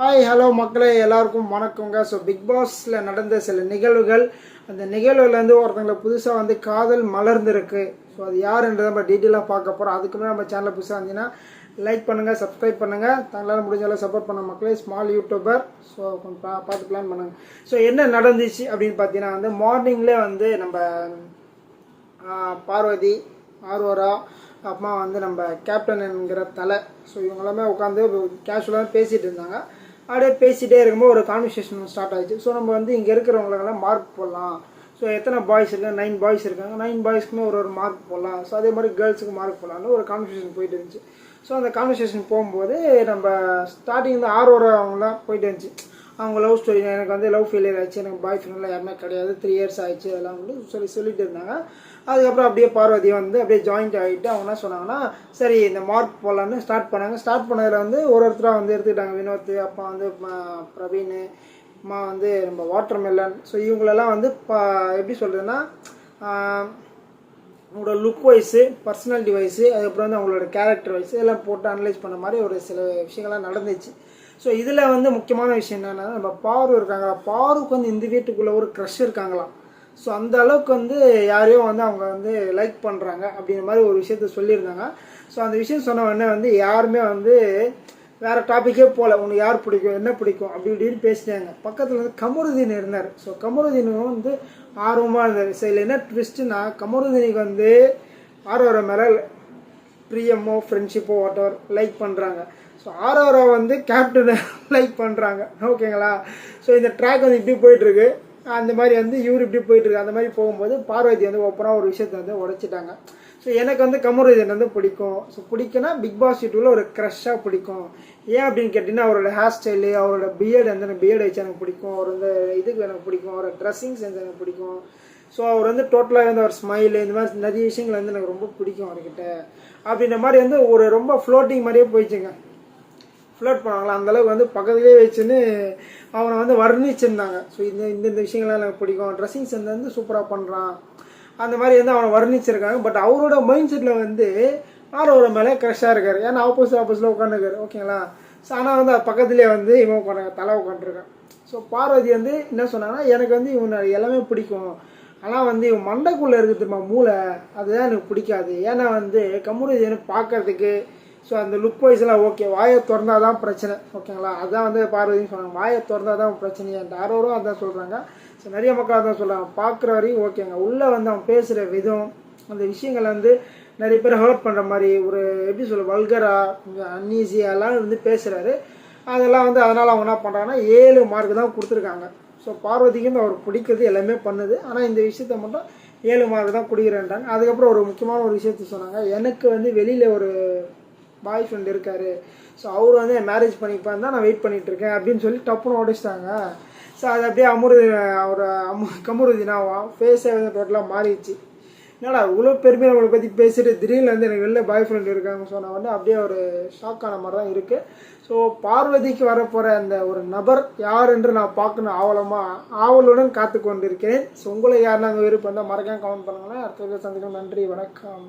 Hi hello மக்களே. எல்லாருக்கும் வணக்கங்க. ஸோ பிக் பாஸில் நடந்த சில நிகழ்வுகள் அந்த நிகழ்வுலேருந்து ஒருத்தங்களை புதுசாக வந்து காதல் மலர்ந்துருக்கு. ஸோ அது யாருன்றதை நம்ம டீட்டெயிலாக பார்க்க போகிறோம் அதுக்கு நம்ம சேனலில் புதுசாக வந்தீங்கன்னா லைக் பண்ணுங்கள் சப்ஸ்கிரைப் பண்ணுங்கள் தங்களால் முடிஞ்ச அளவு சப்போர்ட் பண்ண மக்களே ஸ்மால் யூடியூபர் ஸோ கொஞ்சம் பா பார்த்து பிளான் பண்ணுங்கள் ஸோ என்ன நடந்துச்சு அப்படின்னு பார்த்தீங்கன்னா வந்து மார்னிங்லேயே வந்து நம்ம பார்வதி ஆர்வரா அப்புறமா வந்து நம்ம கேப்டன் என்கிற தலை. ஸோ இவங்கெல்லாமே உட்காந்து கேஷுவலாக பேசிகிட்டு இருந்தாங்க. அப்படியே பேசிகிட்டே இருக்கும்போது ஒரு கான்வர்சேஷன் ஸ்டார்ட் ஆகிடுச்சு ஸோ நம்ம வந்து இங்கே இருக்கிறவங்களுக்கெல்லாம் மார்க் போடலாம். ஸோ எத்தனை பாய்ஸ் இருக்காங்க நைன் பாய்ஸ் இருக்காங்க. நைன் பாய்ஸ்க்குமே ஒரு ஒரு மார்க் போடலாம். ஸோ அதே மாதிரி கேர்ள்ஸுக்கு மார்க் போடலாம்னு ஒரு கான்வர்சேஷன் போயிட்டு இருந்துச்சு. ஸோ அந்த கான்வர்சேஷன் போகும்போது நம்ம ஸ்டார்டிங் வந்து ஆர்வரவங்களாம் போயிட்டு இருந்துச்சு. அவங்க லவ் ஸ்டோரி எனக்கு வந்து லவ் ஃபெயிலியர் ஆயிடுச்சு. எனக்கு பாய் ஃப்ரெண்ட்லாம் யாருமே கிடையாது. த்ரீ இயர்ஸ் ஆயிடுச்சு. அதெல்லாம் வந்து சொல்லி சொல்லிட்டு இருந்தாங்க. அதுக்கப்புறம் அப்படியே பார்வதி வந்து அப்படியே ஜாயிண்ட் ஆகிட்டு அவங்க என்ன சொன்னாங்கன்னா சரி இந்த மார்க் போடலான்னு ஸ்டார்ட் பண்ணாங்க. ஸ்டார்ட் பண்ணதில் வந்து ஒரு ஒருத்தராக வந்து எடுத்துக்கிட்டாங்க. வினோத் அப்பா வந்து பிரவீன் அம்மா வந்து நம்ம வாட்டர் மெலன் ஸோ இவங்களெல்லாம் வந்து பா எப்படி சொல்கிறதுன்னா அவங்களோட லுக் வைஸு பர்சனாலிட்டி வைஸு அதுக்கப்புறம் வந்து அவங்களோட கேரக்டர் வைஸ் எல்லாம் போட்டு அனலைஸ் பண்ண மாதிரி ஒரு சில விஷயங்கள்லாம் நடந்துச்சு. ஸோ இதில் வந்து முக்கியமான விஷயம் என்னென்னா நம்ம பாரு இருக்காங்க பாருக்கு வந்து இந்த வீட்டுக்குள்ளே ஒரு க்ரஷ் இருக்காங்களாம். ஸோ அந்த அளவுக்கு வந்து யாரையோ வந்து அவங்க வந்து லைக் பண்ணுறாங்க அப்படிங்கிற மாதிரி ஒரு விஷயத்த சொல்லியிருந்தாங்க. ஸோ அந்த விஷயம் சொன்ன உடனே வந்து யாருமே வந்து வேறு டாப்பிக்கே போகல உனக்கு யார் பிடிக்கும் என்ன பிடிக்கும் அப்படி இப்படின்னு பேசினாங்க பக்கத்தில் வந்து கமருதீன் இருந்தார். ஸோ கமருதீனும் வந்து ஆர்வமாக இருந்தார். ஸோ இதில் என்ன ட்விஸ்ட்டுனா கமருதீனுக்கு வந்து ஆர்வம் மேலே பிரியமோ ஃப்ரெண்ட்ஷிப்போ வாட்டவர் லைக் பண்ணுறாங்க ஸோ ஆரோரா வந்து கேப்டனை லைக் பண்ணுறாங்க ஓகேங்களா ஸோ இந்த ட்ராக் வந்து இப்படி போயிட்டுருக்கு. அந்த மாதிரி வந்து இவர் இப்படி போயிட்டுருக்கு. அந்த மாதிரி போகும்போது பார்வதி வந்து ஓப்பனாக ஒரு விஷயத்தை வந்து உடைச்சிட்டாங்க. ஸோ எனக்கு வந்து கமருதீன் வந்து பிடிக்கும். ஸோ பிடிக்குன்னா பிக் பாஸ் யூடியூப்ல ஒரு க்ரஷ்ஷாக பிடிக்கும். ஏன் அப்படின்னு கேட்டிங்கன்னா அவரோட ஹேர் ஸ்டைலு அவரோட பியர்டு வந்து எனக்கு பியர்டு வச்சு எனக்கு பிடிக்கும். அவர் வந்து இதுக்கு எனக்கு பிடிக்கும். அவரோட ட்ரெஸ்ஸிங் சென்ஸ் எனக்கு பிடிக்கும். ஸோ அவர் வந்து டோட்டலாக வந்து அவர் ஸ்மைலு இந்த மாதிரி நிறைய விஷயங்கள் வந்து எனக்கு ரொம்ப பிடிக்கும் அவர்கிட்ட. அப்படின்ற மாதிரி வந்து ஒரு ரொம்ப ஃப்ளோட்டிங் மாதிரியே போயிடுச்சுங்க. ஃப்ளோட் பண்ணுவாங்களா? அந்த அளவுக்கு வந்து பக்கத்துலேயே வச்சுன்னு அவனை வந்து வர்ணிச்சிருந்தாங்க. ஸோ இந்த இந்த இந்த விஷயங்கள்லாம் எனக்கு பிடிக்கும். ட்ரெஸ்ஸிங் சென்ஸ் வந்து சூப்பராக பண்ணுறான் அந்த மாதிரி வந்து அவனை வர்ணிச்சிருக்காங்க. பட் அவரோட மைண்ட் செட்டில் வந்து ஆரோட மேலே க்ரெஷ்ஷாக இருக்கார். ஏன்னா ஆப்போசிட் ஆப்போசிட்டில் உட்காந்துருக்காரு ஓகேங்களா ஸோ ஆனால் வந்து பக்கத்துலேயே வந்து இவன் உட்காந்து தலை உட்காந்துருக்கான் ஸோ பார்வதி வந்து என்ன சொன்னாங்கன்னா எனக்கு வந்து இவனை எல்லாமே பிடிக்கும். ஆனால் வந்து இவன் மண்டைக்குள்ளே இருக்குது மூளை. அதுதான் எனக்கு பிடிக்காது. ஏன்னா வந்து கம்முருதி எனக்கு பார்க்கறதுக்கு ஸோ அந்த லுக் வைஸ்லாம் எல்லாம் ஓகே வாயை திறந்தால் தான் பிரச்சனை ஓகேங்களா அதான் வந்து பார்வதின்னு சொன்னாங்க. வாயை திறந்தால் தான் பிரச்சனையே. அந்த ஆரோரும் அதான் சொல்கிறாங்க ஸோ நிறைய மக்கள் அதான் சொல்கிறாங்க பார்க்குற வரையும் ஓகேங்க உள்ளே வந்து அவன் பேசுகிற விதம் அந்த விஷயங்களை வந்து நிறைய பேர் ஹர்ட் பண்ணுற மாதிரி ஒரு எப்படி சொல்ல வல்கராக கொஞ்சம் அன்ஈஸியாலாம் வந்து பேசுகிறாரு அதெல்லாம் வந்து அதனால் அவங்க என்ன பண்ணுறாங்கன்னா ஏழு மார்க் தான் கொடுத்துருக்காங்க. ஸோ பார்வதிக்கும் அவர் பிடிக்கிறது எல்லாமே பண்ணுது. ஆனால் இந்த விஷயத்த மட்டும் ஏழு மார்க் தான் குடிக்கிறேன்றாங்க. அதுக்கப்புறம் ஒரு முக்கியமான ஒரு விஷயத்த சொன்னாங்க. எனக்கு வந்து வெளியில் ஒரு பாய் ஃப்ரெண்ட் இருக்காரு. ஸோ அவர் வந்து மேரேஜ் பண்ணிப்பான்னு தான் நான் வெயிட் பண்ணிகிட்ருக்கேன் இருக்கேன் அப்படின்னு சொல்லி டப்புன்னு உடைச்சிட்டாங்க. ஸோ அது அப்படியே அமுரு அவர் அமு கமருதினாவா? ஃபேஸே வந்து டோட்டலாக மாறிடுச்சு. என்னடா இவ்வளோ பெருமையாக நம்மளை பற்றி பேசிட்டு திடீர்னு வந்து எனக்கு வெளில பாய் ஃப்ரெண்ட் இருக்காங்க. ஸோ நான் வந்து அப்படியே ஒரு ஷாக் ஆன மாதிரி தான் இருக்குது ஸோ பார்வதிக்கு வரப்போகிற அந்த ஒரு நபர் யார் என்று நான் பார்க்கணும் ஆவலமாக ஆவலுடன் காத்து கொண்டிருக்கிறேன் ஸோ உங்களை யார் நாங்கள் விருப்பம் தான் மறக்காம கமெண்ட் பண்ணுங்கன்னா அடுத்த சந்திக்கும் நன்றி வணக்கம்.